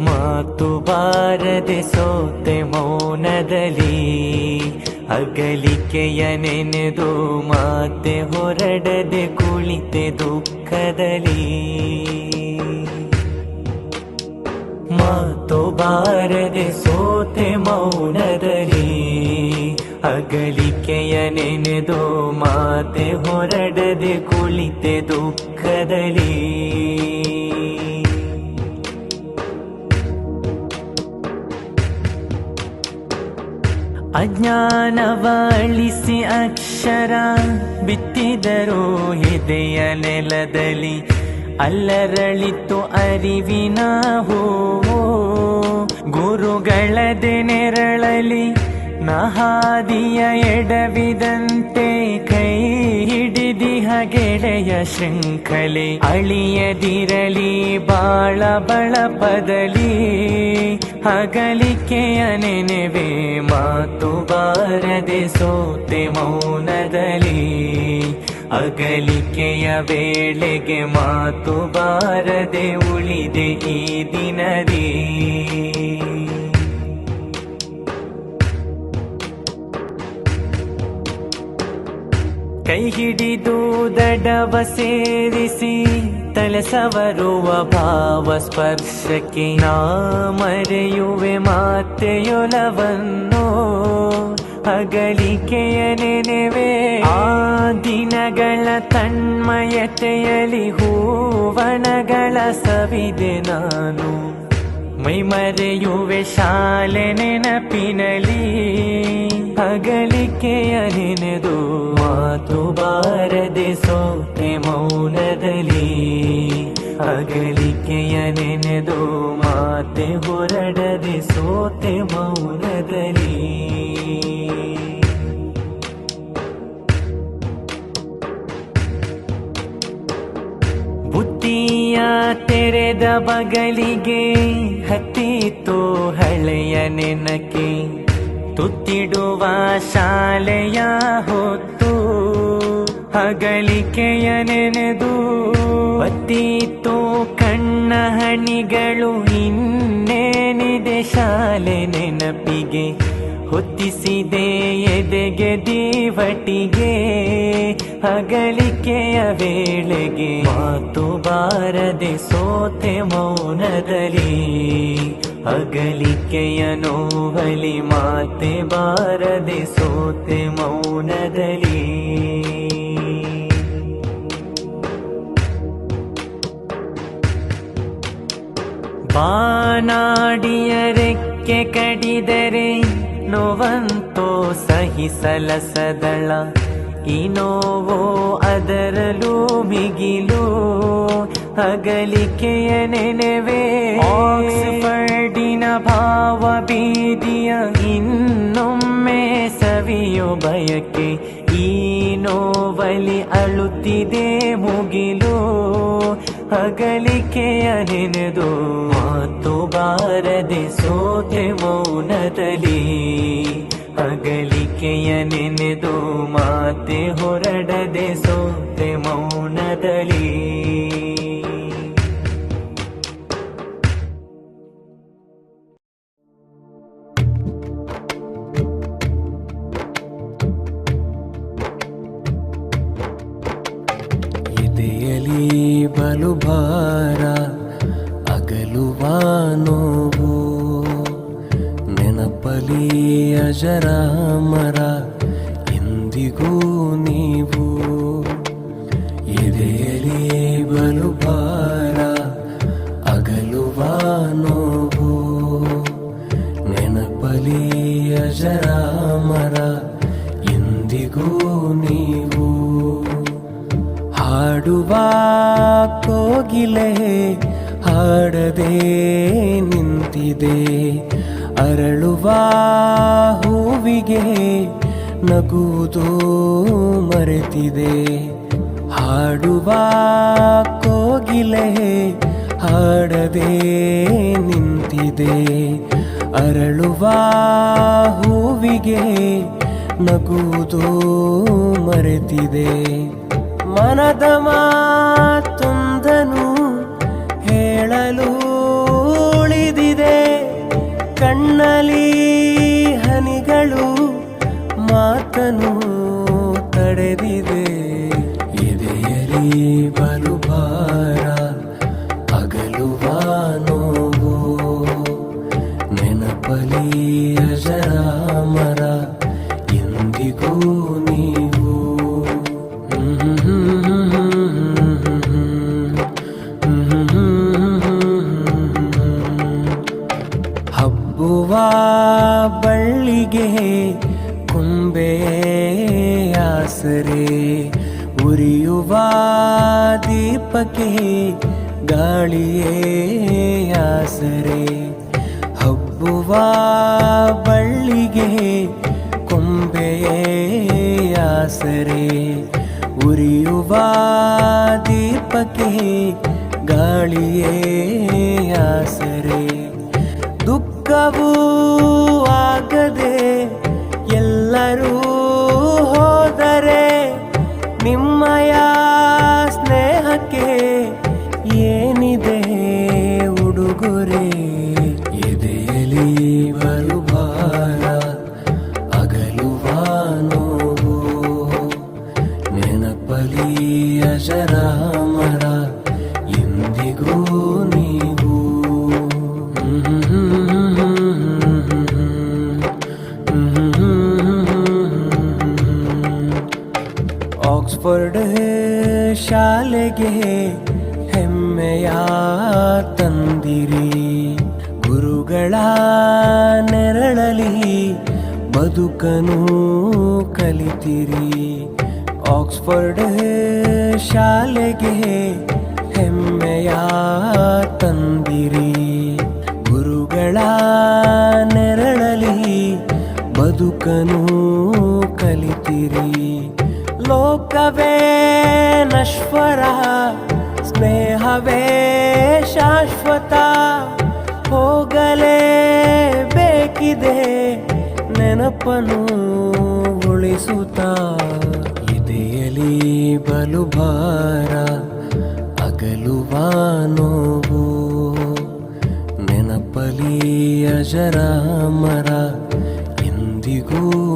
ಮಾತು ಬಾರದೆ ಸೋತೆ ಮೌನದಲ್ಲಿ ಅಗಲಿಕೆಯ ನೆನೆದು ಮಾತೆ ಹೊರಡದೆ ಕುಳಿತೆ ದುಃಖದಲ್ಲಿ ಮಾತು ಬಾರದೆ ಸೋತೆ ಮೌನದಲ್ಲಿ ಅಗಲಿಕೆಯ ನೆನೆದು ಮಾತೆ ಹೊರಡದೆ ಕುಳಿತೆ ದುಃಖದಲ್ಲಿ ಅಜ್ಞಾನವಳಿಸಿ ಅಕ್ಷರ ಬಿತ್ತಿದರು ಎದೆಯ ನೆಲದಲ್ಲಿ ಅಲ್ಲರಳಿತು ಅರಿವಿನ ಹೋ ಗುರುಗಳದೆ ನೆರಳಲಿ ನಹಾದಿಯ ಎಡವಿದಂತೆ ಕೈ ಹಿಡಿದಿಹ ಗೆಳೆಯ ಶೃಂಖಲೆ, ಅಳಿಯದಿರಲಿ ಬಾಳ ಬಳಪದಲಿ. ಹಗಲಿಕೆಯ ನೆನೆವೆ ಮಾತು ಬಾರದೆ ಸೋತೆ ಮೌನದಲ್ಲಿ. ಅಗಲಿಕೆಯ ವೇಳೆಗೆ ಮಾತು ಬಾರದೆ ಉಳಿದೆ ಈ ದಿನದಿ ಕೈ ಹಿಡಿದು ದಡವ ಸೇರಿಸಿ ತಲೆಸವರುವ ಭಾವ ಸ್ಪರ್ಶಕ್ಕೆ ನಾ ಮರೆಯುವೆ ಮಾತೆಯೊಲವನ್ನು ಅಗಲಿಕೆಯ ನೆನೆವೆ. ಆ ದಿನಗಳ ತನ್ಮಯತೆಯಲಿ ಹೂವನಗಳ ಸವಿದೆ ನಾನು. ಮೈಮರೆಯುವೆ ಶಾಲೆ ನೆನಪಿನಲಿ ಹಗಲಿಕೆ ನೆನೆದು ಮಾತು ಬಾರದೆ ಸೋತೆ ಮೌನದಲ್ಲಿ ಅಗಲಿಕೆಯ ನೆನೆದು ಮಾತೆ ಹೊರಡದೆ ಸೋತೆ ಮೌನದಲ್ಲಿ. ಬುದ್ಧಿಯ ತೆರೆದ ಬಗಲಿಗೆ ಹತ್ತಿತ್ತು ಹಳೆಯ ನೆನಕೆ. ತುತ್ತಿಡುವ ಶಾಲೆಯ ಹೊತ್ತು ಹಗಲಿಕೆಯ ನೆನೆದು ಬತ್ತಿತ್ತು ಕಣ್ಣ ಹಣಿಗಳು ಇನ್ನೇನಿದೆ ಶಾಲೆ ನೆನಪಿಗೆ. ಹೊತ್ತಿಸಿದೆ ಎದೆಗೆ ದೀವಟಿಗೆ ಅಗಲಿಕೆಯ ವೇಳೆಗೆ ಮಾತು ಬಾರದೆ ಸೋತೆ ಮೌನದಲ್ಲಿ. ಅಗಲಿಕೆಯ ನೋವಲಿ ಮಾತೆ ಬಾರದೆ ಸೋತೆ ಮೌನದಲ್ಲಿ. ಬಾನಾಡಿಯ ರೆಕ್ಕೆ ಕಡಿದರೆ ನೋವಂತೋ ಸಹಿಸಲಸದಳ ಈ ನೋವೋ ಅದರಲ್ಲೂ ಮಿಗಿಲು. ಅಗಲಿಕೆಯ ನೆನವೇ, ಆಕ್ಸ್ಫರ್ಡಿನ ಭಾವ ಬೀದಿಯ ಇನ್ನೊಮ್ಮೆ ಸವಿಯೋ ಬಯಕೆ, ಈ ನೋವಲಿ ಅಳುತ್ತಿದೆ ಮುಗಿಲು. ಅಗಲಿಕೆಯ ನೆನೆದು ಮಾತು ಬಾರದೆ ಸೋತೆ ಮೌನದಲ್ಲಿ ಅಗಲಿಕೆಯ ನೆನೆದು ಮಾತೆ ಹೊರಡದೆ ಸೋತೆ ಮೌನದಲ್ಲಿ ಎದೆಯಲಿ ಬಲು ಭಾರ ಅಗಲುವ ನೋವು ನೆನಪಲಿ ಅಜರಾಮರ ಎಂದಿಗೂ ನೀವು ಹಾಡುವ ಕೋಗಿಲೆ ಹಾಡದೆ ನಿಂತಿದೆ. ಅರಳುವ ಹೂವಿಗೆ ನಗುವುದು ಮರೆತಿದೆ. ಹಾಡುವ ಕೋಗಿಲೆ ಹಾಡದೆ ನಿಂತಿದೆ. ಅರಳುವ ಹೂವಿಗೆ ನಗುವುದು ಮರೆತಿದೆ. ಮನದ ಮಾತುಂದನು ಹೇಳಲು ಉಳಿದಿದೆ. ಕಣ್ಣಲಿ ಹನಿಗಳು ಮಾತನು ತಡೆದಿದೆ. ಆಸರೆ ಉರಿಯುವ ದೀಪಕ್ಕೆ ಗಾಳಿಯೇ ಆಸರೆ. ಹಬ್ಬುವ ಬಳ್ಳಿಗೆ ಕೊಂಬೆಯೇ ಆಸರೆ. ಉರಿಯುವ ದೀಪಕ್ಕೆ ಗಾಳಿಯೇ ಆಸರೆ. ದುಃಖವೂ ಆಗದೆ ನಿಮ್ಮಯ ಆಕ್ಸ್ಫರ್ಡ್ ಶಾಲೆಗೆ ಹೆಮ್ಮೆಯ ತಂದಿರಿ. ಗುರುಗಳ ನೆರಳಲಿ ಬದುಕನು ಕಲಿತಿರಿ. ಆಕ್ಸ್ಫರ್ಡ್ ಶಾಲೆಗೆ ಹೆಮ್ಮೆಯ ತಂದಿರಿ. ಗುರುಗಳ ನೆರಳಲಿ ಬದುಕನು ಕಲಿತಿರಿ. ಲೋಕವೇ ನಶ್ವರ ಸ್ನೇಹವೇ ಶಾಶ್ವತ ಹೋಗಲೇ ಬೇಕಿದೆ ನೆನಪನು ಉಳಿಸುತ್ತ. ಇದೆಯಲಿ ಬಲು ಭಾರ ಅಗಲುವ ನೋವು. ನೆನಪಲಿ ಅಜರಾಮರ ಎಂದಿಗೂ